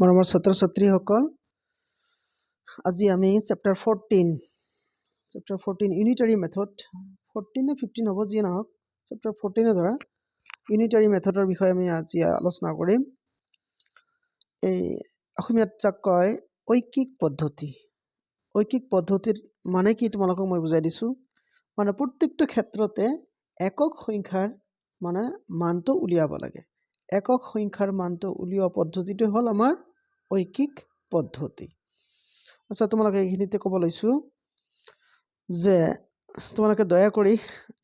মৰমৰ ছাত্ৰ ছাত্ৰীসকল আজি আমি chapter fourteen chapter fourteen unitary method fourteen নে ফিফটিন হ'ব যিয়ে নহওক চেপ্টাৰ ফৰ্টিনে ধৰা ইউনিটাৰী মেথডৰ বিষয়ে আমি আজি আলোচনা কৰিম। এই অসমীয়াত যাক কয় ঐকিক পদ্ধতি। ঐকিক পদ্ধতিৰ মানে কি তোমালোকক মই বুজাই দিছোঁ। মানে প্ৰত্যেকটো ক্ষেত্ৰতে একক সংখ্যাৰ মানে মানটো উলিয়াব লাগে। একক সংখ্যাৰ মানটো উলিওৱা পদ্ধতিটো হ'ল আমাৰ ঐকিক পদ্ধতি। আচ্ছা তোমালোকে এইখিনিতে ক'ব লৈছোঁ যে তোমালোকে দয়া কৰি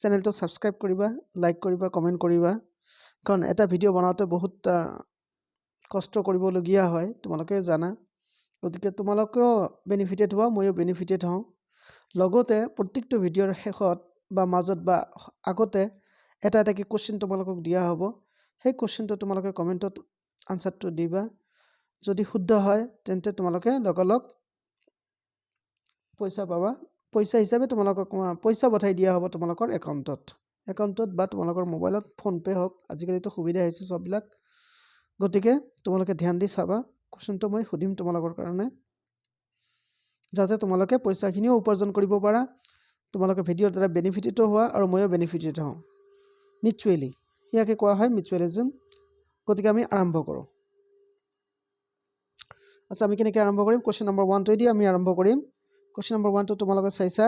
চেনেলটো ছাবস্ক্ৰাইব কৰিবা লাইক কৰিবা কমেণ্ট কৰিবা। কাৰণ এটা ভিডিঅ' বনাওঁতে বহুত কষ্ট কৰিবলগীয়া হয় তোমালোকে জানা। গতিকে তোমালোকেও বেনিফিটেড হোৱা ময়ো বেনিফিটেড হওঁ। লগতে প্ৰত্যেকটো ভিডিঅ'ৰ শেষত বা মাজত বা আগতে এটা এটাকৈ কুৱেশ্যন তোমালোকক দিয়া হ'ব। সেই কুৱেশ্যনটো তোমালোকে কমেণ্টত আনচাৰটো দিবা। যদি শুদ্ধ হয়, তেন্তে তোমালোকে লগালগ পইচা পাবা। পইচা হিচাপে তোমালোকক পইচা পঠাই দিয়া হ'ব তোমালোকৰ একাউণ্টত একাউণ্টত বা তোমালোকৰ মোবাইলত ফোনপে' হওক, আজিকালিতো সুবিধা হৈছে চববিলাক। গতিকে তোমালোকে ধ্যান দি চাবা। কুৱেশ্যনটো মই সুধিম তোমালোকৰ কাৰণে। যাতে তোমালোকে পইচাখিনিও উপাৰ্জন কৰিব পাৰা। তোমালোকে ভিডিঅ'ৰ দ্বাৰা বেনিফিটেডো হোৱা আৰু ময়ো বেনিফিটেড হওঁ। মিচুৱেলি ইয়াকে কোৱা হয় মিচুৱেলিজম গতিকে আমি আৰম্ভ কৰোঁ। আচ্ছা আমি কেনেকৈ আৰম্ভ কৰিম? কুৱেশ্যন নম্বৰ ওৱানটোৱেদি আমি আৰম্ভ কৰিম। কুৱেশ্যন নম্বৰ ওৱানটো তোমালোকে চাইছা।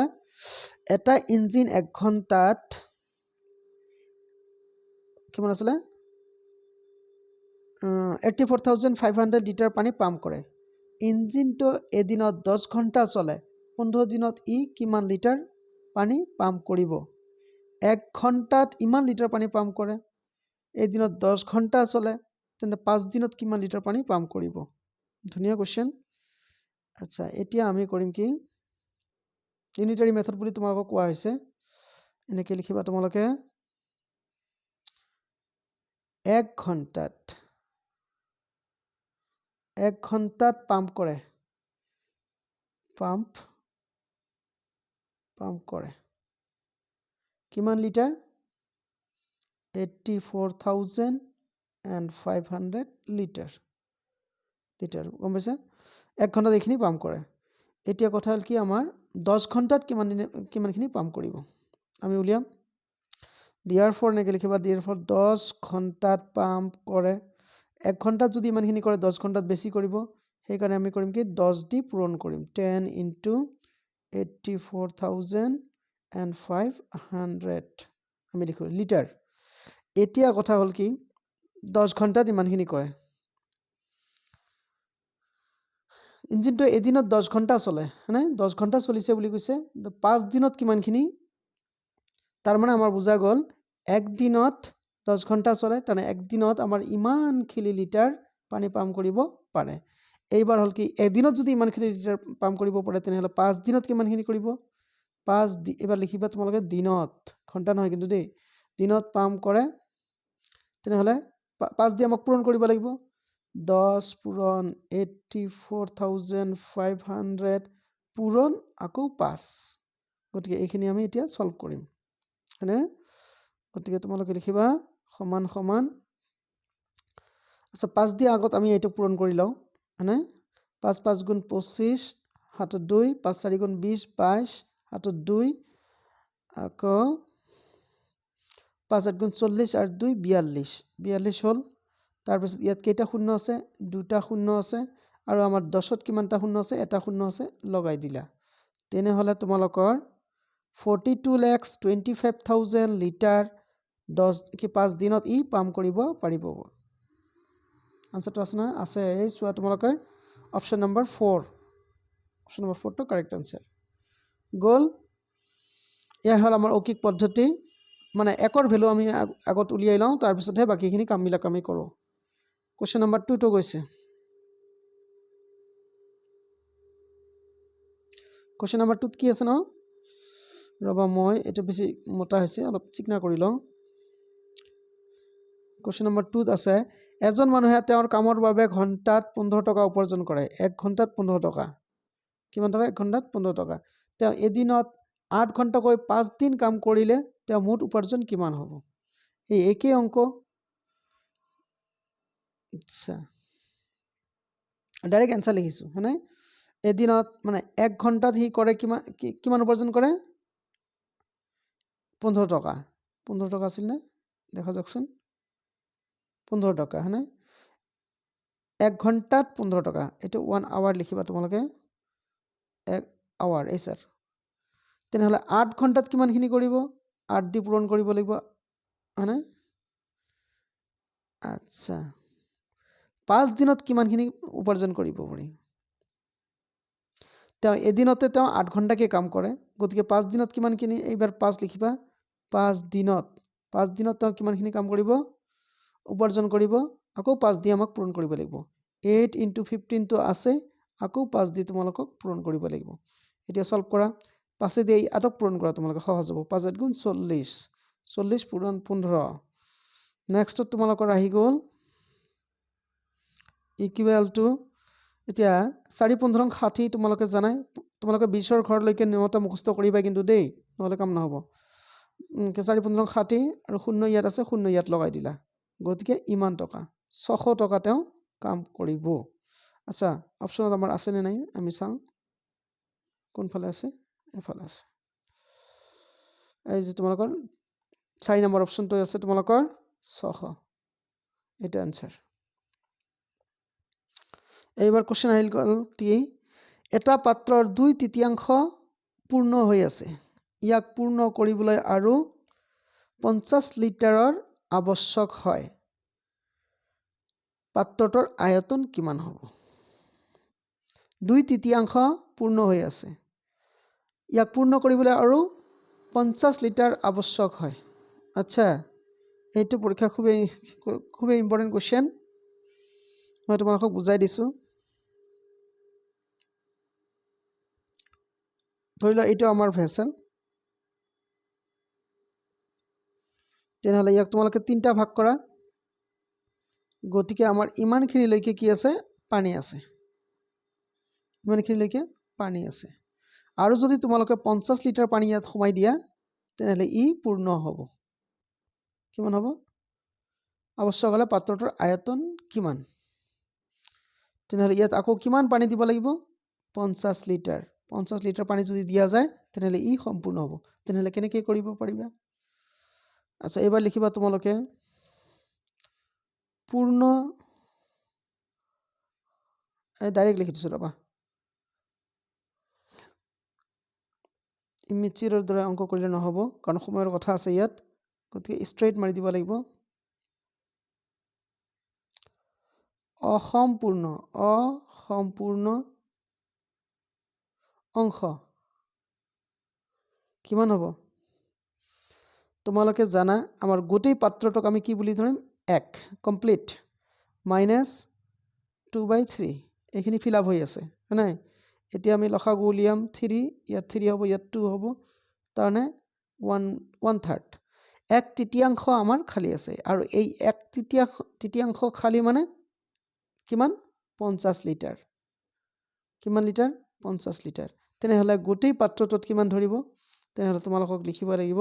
এটা ইঞ্জিন এক ঘণ্টাত কিমান আছিলে? Eighty four thousand five hundred litre পানী পাম্প কৰে। ইঞ্জিনটো এদিনত দহ ঘণ্টা চলে। পোন্ধৰ দিনত ই কিমান লিটাৰ পানী পাম্প কৰিব? এক ঘণ্টাত ইমান লিটাৰ পানী পাম্প কৰে। এদিনত দহ ঘণ্টা চলে, তেন্তে পাঁচ দিনত কিমান লিটাৰ পানী পাম্প কৰিব? ধুনীয়া কুৱেশ্যন আচ্ছা এতিয়া আমি কৰিম কি? ইউনিটাৰী মেথড বুলি তোমালোকক কোৱা হৈছে। এনেকৈ লিখিবা তোমালোকে। এক ঘণ্টাত এক ঘণ্টাত পাম্প কৰে। পাম্প পাম্প কৰে। কিমান litre? Eighty four thousand and five hundred litre litre গম পাইছে? এক ঘণ্টাত এইখিনি পাম্প কৰে। এতিয়া কথা হ'ল কি, আমাৰ দহ ঘণ্টাত কিমান কিমানখিনি পাম্প কৰিব? আমি উলিয়াম। দিয়াৰ ফৰ এনেকৈ লিখিবা দিয়াৰ ফৰ দহ ঘণ্টাত পাম্প কৰে। এক ঘণ্টাত যদি ইমানখিনি কৰে দহ ঘণ্টাত বেছি কৰিব। সেইকাৰণে আমি কৰিম কি দহ দি পূৰণ কৰিম। Ten into eighty four thousand and five hundred আমি লিখোঁ লিটাৰ এতিয়া কথা হ'ল কি, দহ ঘণ্টাত ইমানখিনি কৰে। ইঞ্জিনটো এদিনত দহ ঘণ্টা চলে, হয়নে? দহ ঘণ্টা চলিছে বুলি কৈছে পাঁচ দিনত কিমানখিনি? তাৰমানে আমাৰ বুজা গ'ল একদিনত দহ ঘণ্টা চলে, তাৰমানে একদিনত আমাৰ ইমানখিনি লিটাৰ পানী পাম্প কৰিব পাৰে। এইবাৰ হ'ল কি, এদিনত যদি ইমানখিনি লিটাৰ পাম্প কৰিব পাৰে, তেনেহ'লে পাঁচ দিনত কিমানখিনি কৰিব? পাঁচ এইবাৰ লিখিবা তোমালোকে দিনত, ঘণ্টা নহয় কিন্তু দেই, দিনত পাম্প কৰে তেনেহ'লে পাঁচ দি আমাক পূৰণ কৰিব লাগিব। দহ পূৰণ eighty four thousand five hundred পূৰণ আকৌ পাঁচ। গতিকে এইখিনি আমি এতিয়া চল্ভ কৰিম। হয়নে? গতিকে তোমালোকে লিখিবা সমান সমান। আচ্ছা পাঁচ দিয়া আগত আমি এইটো পূৰণ কৰি লওঁ হয়নে? পাঁচ পাঁচ গুণ পঁচিছ হাতত দুই পাঁচ চাৰি গুণ বিছ বাইছ হাতত দুই আকৌ পাঁচ আঠ গুণ চল্লিছ আৰু দুই বিয়াল্লিছ বিয়াল্লিছ হ'ল তাৰপিছত ইয়াত কেইটা শূন্য আছে? দুটা শূন্য আছে। আৰু আমাৰ দহত কিমানটা শূন্য আছে? এটা শূন্য আছে, লগাই দিলা। তেনেহ'লে তোমালোকৰ forty two lakhs twenty five thousand litre দহ, কি পাঁচ দিনত ই পাম্প কৰিব পাৰিব। আনচাৰটো আছে নহয়? আছে। এই চোৱা তোমালোকে option number four option number ফ'ৰটো correct answer গ'ল। এয়া হ'ল আমাৰ ঔকিক পদ্ধতি। মানে একৰ ভেলু আমি আগত উলিয়াই লওঁ তাৰপিছতহে বাকীখিনি কামবিলাক আমি কৰোঁ। কুৱেশ্যন নম্বৰ টুটো গৈছে। কুৱেশ্যন নম্বৰ টুত কি আছে ন? ৰ'বা, মই এইটো বেছি মোটা হৈছে, অলপ চিকনা কৰি লওঁ। কুৱেশ্যন নম্বৰ টুত আছে, এজন মানুহে তেওঁৰ কামৰ বাবে ঘণ্টাত পোন্ধৰ টকা উপাৰ্জন কৰে। এক ঘণ্টাত পোন্ধৰ টকা। কিমান টকা? এক ঘণ্টাত পোন্ধৰ টকা। তেওঁ এদিনত আঠ ঘণ্টাকৈ পাঁচদিন কাম কৰিলে তেওঁ মুঠ উপাৰ্জন কিমান হ'ব? এই একেই অঙ্ক আচ্ছা। ডাইৰেক্ট এনচাৰ লিখিছোঁ, হয়নে? এদিনত মানে এক ঘণ্টাত সি কৰে কিমান কিমান উপাৰ্জন কৰে? পোন্ধৰ টকা। পোন্ধৰ টকা আছিলনে দেখা যাওকচোন। পোন্ধৰ টকা, হয়নে? এক ঘণ্টাত পোন্ধৰ টকা। এইটো ওৱান আৱাৰ লিখিবা তোমালোকে। এক আৱাৰ এই ছাৰ তেনেহ'লে আঠ ঘণ্টাত কিমানখিনি কৰিব? আঠ দি পূৰণ কৰিব লাগিব হয়নে আচ্ছা। পাঁচ দিনত কিমানখিনি উপাৰ্জন কৰিব পাৰি? তেওঁ এদিনতে তেওঁ আঠ ঘণ্টাকৈ কাম কৰে, গতিকে পাঁচ দিনত কিমানখিনি এইবাৰ পাঁচ লিখিবা, পাঁচ দিনত পাঁচ দিনত তেওঁ কিমানখিনি কাম কৰিব? উপাৰ্জন কৰিব, আকৌ পাঁচ দি আমাক পূৰণ কৰিব লাগিব। এইট ইণ্টু ফিফটিনটো আছে, আকৌ পাঁচ দি তোমালোকক পূৰণ কৰিব লাগিব। এতিয়া চল্ভ কৰা। পাঁচেদি এই আঠক পূৰণ কৰা তোমালোকে, সহজ হ'ব। পাঁচ গুণ চল্লিছ চল্লিছ পূৰণ পোন্ধৰ। নেক্সটত তোমালোকৰ আহি গ'ল ইকুৱেল টু এতিয়া চাৰি, পোন্ধৰ, ষাঠি তোমালোকে জানাই, তোমালোকে বিছৰ ঘৰলৈকে নিয়মতে মুখস্থ কৰিবা কিন্তু দেই, নহ'লে কাম নহ'ব। চাৰি, পোন্ধৰ, ষাঠি আৰু শূন্য ইয়াত আছে, শূন্য ইয়াত লগাই দিলা। গতিকে ইমান টকা, ছশ টকা তেওঁ কাম কৰিব। আচ্ছা অপশ্যনত আমাৰ আছেনে নাই? আমি চাওঁ। কোনফালে আছে? আছে এই যে তোমালোকৰ চাৰি নম্বৰ অপশ্যনটো আছে তোমালোকৰ ছশ এইটো এনচাৰ এইবাৰ কুৱেশ্যন আহিল গ'ল কি এটা পাত্ৰৰ দুই তৃতীয়াংশ পূৰ্ণ হৈ আছে। ইয়াক পূৰ্ণ কৰিবলৈ আৰু পঞ্চাছ লিটাৰৰ আৱশ্যক হয়। পাত্ৰটোৰ আয়তন কিমান হ'ব? দুই তৃতীয়াংশ পূৰ্ণ হৈ আছে। ইয়াক পূৰ্ণ কৰিবলৈ আৰু পঞ্চাছ লিটাৰ আৱশ্যক হয়। আচ্ছা এইটো পৰীক্ষা খুবেই খুবেই ইম্পৰ্টেণ্ট কুৱেশ্যন মই তোমালোকক বুজাই দিছোঁ। ধৰি লোৱা, এইটো আমাৰ ভেচেল তেনেহ'লে ইয়াক তোমালোকে তিনিটা ভাগ কৰা। গতিকে আমাৰ ইমানখিনিলৈকে কি আছে? পানী আছে। ইমানখিনিলৈকে পানী আছে। আৰু যদি তোমালোকে পঞ্চাছ লিটাৰ পানী ইয়াত সোমাই দিয়া, তেনেহ'লে ই পূৰ্ণ হ'ব। কিমান হ'ব? আৱশ্যক হ'লে পাত্ৰটোৰ আয়তন কিমান? তেনেহ'লে ইয়াত আকৌ কিমান পানী দিব লাগিব? পঞ্চাছ লিটাৰ। পঞ্চাছ লিটাৰ পানী যদি দিয়া যায়, তেনেহ'লে ই সম্পূৰ্ণ হ'ব। তেনেহ'লে কেনেকৈ কৰিব পাৰিবা? আচ্ছা এইবাৰ লিখিবা তোমালোকে। পূৰ্ণ ডাইৰেক্ট লিখি দিছোঁ ৰ'বা। ইমিচিৰৰ দৰে অংক কৰিলে নহ'ব কাৰণ সময়ৰ কথা আছে ইয়াত। গতিকে ষ্ট্ৰেইট মাৰি দিব লাগিব। অসম্পূৰ্ণ অসম্পূৰ্ণ অংশ। কিমান হ'ব? তোমালোকে জানা আমাৰ গোটেই পাত্ৰটোক আমি কি বুলি ধৰিম? এক। Complete. Minus two by three. এইখিনি ফিল আপ হৈ আছে হয় নাই? এতিয়া আমি লসাগু উলিয়াম থ্ৰী, ইয়াত থ্ৰী হ'ব, ইয়াত টু হ'ব, তাৰমানে ওৱান ওৱান থাৰ্ড এক তৃতীয়াংশ আমাৰ খালী আছে আৰু এই এক তৃতীয়াংশ তৃতীয়াংশ খালী মানে কিমান? পঞ্চাছ লিটাৰ। কিমান লিটাৰ? পঞ্চাছ লিটাৰ। তেনেহ'লে গোটেই পাত্ৰটোত কিমান ধৰিব? তেনেহ'লে তোমালোকক লিখিব লাগিব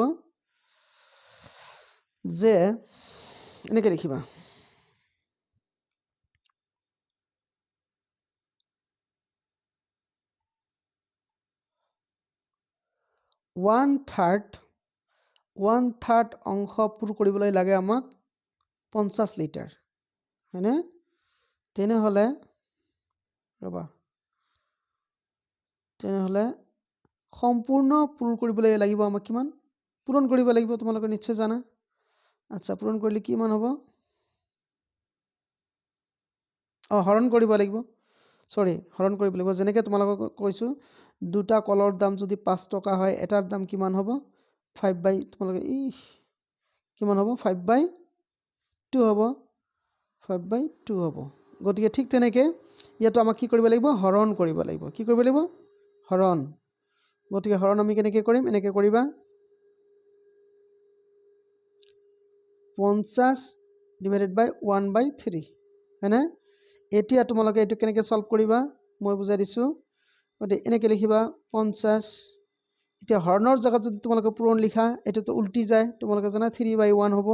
যে, এনেকৈ লিখিবা। ওৱান থাৰ্ড ওৱান থাৰ্ড অংশ পূৰ কৰিবলৈ লাগে আমাক পঞ্চাছ লিটাৰ হয়নে? তেনেহ'লে ৰ'বা তেনেহ'লে সম্পূৰ্ণ পূৰ কৰিবলৈ লাগিব আমাক কিমান? পূৰণ কৰিব লাগিব তোমালোকে নিশ্চয় জানা। আচ্ছা পূৰণ কৰিলে কিমান হ'ব? অঁ হৰণ কৰিব লাগিব। চৰি, হৰণ কৰিব লাগিব। যেনেকৈ তোমালোকক কৈছোঁ, দুটা কলৰ দাম যদি পাঁচ টকা হয়, এটাৰ দাম কিমান হ'ব? ফাইভ বাই তোমালোকে ই কিমান হ'ব? ফাইভ বাই টু হ'ব। ফাইভ বাই টু হ'ব। গতিকে ঠিক তেনেকৈ ইয়াতো আমাক কি কৰিব লাগিব? হৰণ কৰিব লাগিব। কি কৰিব লাগিব? হৰণ। গতিকে হৰণ আমি কেনেকৈ কৰিম? এনেকৈ কৰিবা। পঞ্চাছ divided by one by three হয়নে? এতিয়া তোমালোকে এইটো কেনেকৈ ছল্ভ কৰিবা? মই বুজাই দিছোঁ। গতিকে এনেকৈ লিখিবা পঞ্চাছ এতিয়া হৰণৰ জেগাত যদি তোমালোকে পূৰণ লিখা এইটোতো উল্টি যায়। তোমালোকে জানা থ্ৰী বাই ওৱান হ'ব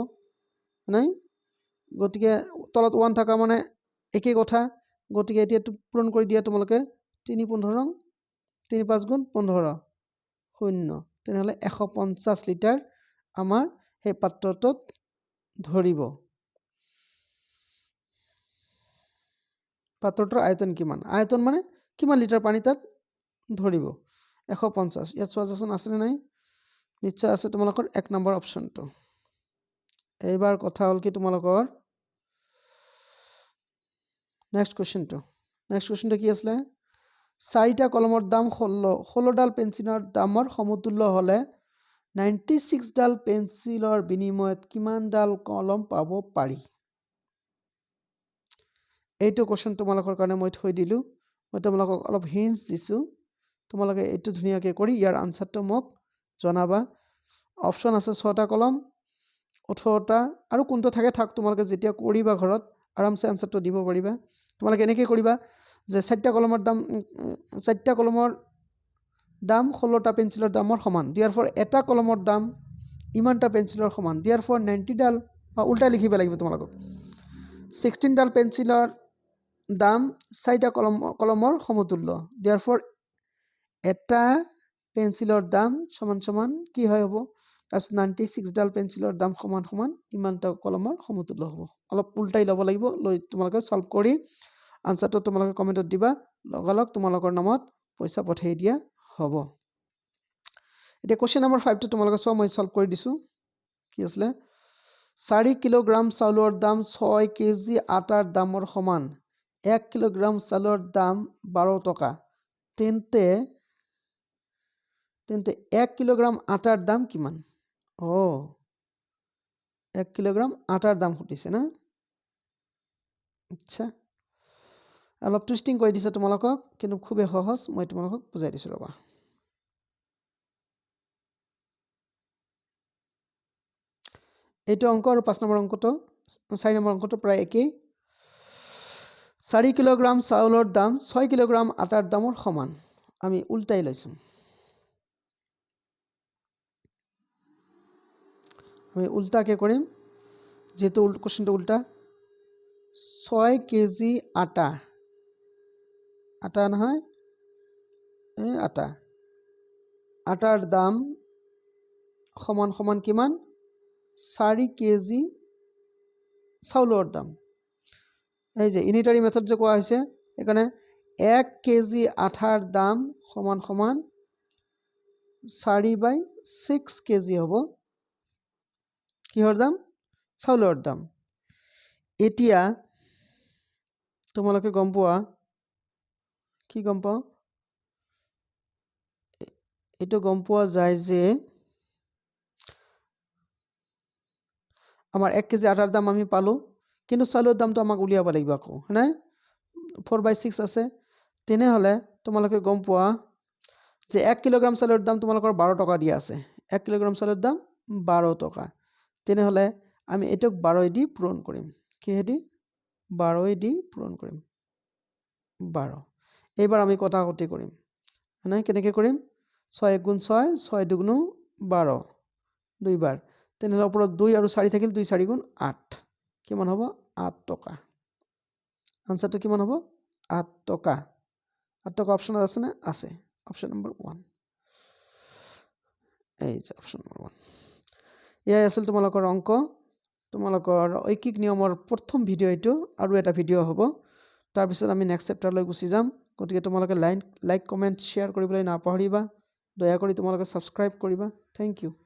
নাই? গতিকে তলত ওৱান থকা মানে একেই কথা। গতিকে এতিয়া পূৰণ কৰি দিয়া তোমালোকে তিনি পোন্ধৰ তিনি পাঁচ গুণ পোন্ধৰ শূন্য। তেনেহ'লে এশ পঞ্চাছ লিটাৰ আমাৰ সেই পাত্ৰটোত ধৰিব। পাত্ৰটোৰ আয়তন কিমান? আয়তন মানে কিমান লিটাৰ পানী তাত ধৰিব? এশ পঞ্চাছ। ইয়াত চোৱা যাচোন আছেনে নাই? নিশ্চয় আছে তোমালোকৰ এক নম্বৰ অপশ্যনটো। এইবাৰ কথা হ'ল কি তোমালোকৰ? নেক্সট কুৱেশ্যনটো নেক্সট কুৱেশ্যনটো কি আছিলে? চাৰিটা কলমৰ দাম ষোল্ল। ষোল্লডাল পেঞ্চিলৰ দামৰ সমতুল্য হ'লে নাইণ্টি ছিক্সডাল পেঞ্চিলৰ বিনিময়ত কিমানডাল কলম পাব পাৰি? এইটো কুৱেশ্যন তোমালোকৰ কাৰণে মই থৈ দিলোঁ। মই তোমালোকক অলপ হিণ্টছ দিছোঁ। তোমালোকে এইটো ধুনীয়াকৈ কৰি ইয়াৰ আনচাৰটো মোক জনাবা। অপশ্যন আছে ছটা কলম, ওঠৰটা আৰু কোনটো থাকে থাক তোমালোকে যেতিয়া কৰিবা ঘৰত আৰামছে আনচাৰটো দিব পাৰিবা। তোমালোকে এনেকৈ কৰিবা যে চাৰিটা কলমৰ দাম চাৰিটা কলমৰ দাম ষোল্লটা পেঞ্চিলৰ দামৰ সমান। দিয়াৰ ফৰ এটা কলমৰ দাম ইমানটা পেঞ্চিলৰ সমান। দিয়াৰ ফৰ নাইণ্টিডাল বা উল্টাই লিখিব লাগিব তোমালোকক। ছিক্সটিনডাল পেঞ্চিলৰ দাম চাৰিটা কলম, কলমৰ সমতুল্য। দিয়াৰ ফৰ এটা পেঞ্চিলৰ দাম সমান সমান কি হয় হ'ব? তাৰপিছত নাইণ্টি ছিক্সডাল পেঞ্চিলৰ দাম সমান সমান ইমানটা কলমৰ সমতুল্য হ'ব। অলপ উল্টাই ল'ব লাগিব, লৈ তোমালোকে ছল্ভ কৰি আনচাৰটো তোমালোকে কমেণ্টত দিবা, লগালগ তোমালোকৰ নামত পইচা পঠাই দিয়া হ'ব। এতিয়া কুৱেশ্যন নম্বৰ ফাইভটো তোমালোকে চোৱা, মই ছল্ভ কৰি দিছোঁ। কি আছিলে? চাৰি কিলোগ্ৰাম চাউলৰ দাম ছয় কেজি আটাৰ দামৰ সমান। এক কিলোগ্ৰাম চাউলৰ দাম বাৰ টকা। তেন্তে তেন্তে এক কিলোগ্ৰাম আটাৰ দাম কিমান? অঁ এক কিলোগ্ৰাম আটাৰ দাম সুধিছে না? আচ্ছা অলপ টুইষ্টিং কৰি দিছে তোমালোকক, কিন্তু খুবেই সহজ, মই তোমালোকক বুজাই দিছোঁ ৰ'বা। এইটো অঙ্ক আৰু পাঁচ নম্বৰ অংকটো, চাৰি নম্বৰ অংকটো প্ৰায় একেই। চাৰি কিলোগ্ৰাম চাউলৰ দাম, ছয় কিলোগ্ৰাম আটাৰ দামৰ সমান। আমি উল্টাই লৈছোঁ। আমি উল্টাকৈ কৰিম। যিহেতু কুৱেশ্যনটো উল্টা। ছয় কেজি আটা। আটা নহয়। আটা। আটাৰ দাম সমান সমান কিমান? চাৰি কেজি চাউলৰ দাম। এই যে ইউনিটাৰী মেথড যে কোৱা হৈছে সেইকাৰণে এক কেজি আঠাৰ দাম সমান সমান চাৰি বাই ছিক্স কেজি হ'ব। কিহৰ দাম? চাউলৰ দাম। এতিয়া তোমালোকে গম পোৱা, কি গম পাওঁ? এইটো গম পোৱা যায় যে আমাৰ এক কেজি আটাৰ দাম আমি পালোঁ। কিন্তু চাউলৰ দামটো আমাক উলিয়াব লাগিব আকৌ, হয়নে? ফ'ৰ বাই ছিক্স আছে। তেনেহ'লে তোমালোকে গম পোৱা যে এক কিলোগ্ৰাম চাউলৰ দাম তোমালোকৰ বাৰ টকা দিয়া আছে। এক কিলোগ্ৰাম চাউলৰ দাম বাৰ টকা। তেনেহ'লে আমি এইটোক বাৰই পূৰণ কৰিম। কিহেদি? বাৰই দি পূৰণ কৰিম। বাৰ। এইবাৰ আমি কটাকটি কৰিম। হয়নে? কেনেকৈ কৰিম? ছয় এক গুণ ছয় ছয় দুগুণ বাৰ। দুইবাৰ। তেনেহ'লে ওপৰত দুই আৰু চাৰি থাকিল, দুই চাৰি গুণ আঠ। কিমান হ'ব? আঠ টকা আনচাৰটো কিমান হ'ব? আঠ টকা আঠ টকা অপশ্যনত আছেনে আছে। অপশ্যন নম্বৰ ওৱান এই যে অপশ্যন নম্বৰ ওৱান এয়াই আছিল তোমালোকৰ অঙ্ক, তোমালোকৰ ঐকিক নিয়মৰ প্ৰথম ভিডিঅ' এইটো আৰু এটা ভিডিঅ' হ'ব। তাৰপিছত আমি নেক্সট চেপ্টাৰলৈ গুচি যাম। গতিকে তোমালোকে লাইক লাইক কমেণ্ট শ্বেয়াৰ কৰিবলৈ নাপাহৰিবা দয়া কৰি তোমালোকে ছাবস্ক্ৰাইব কৰিবা। Thank you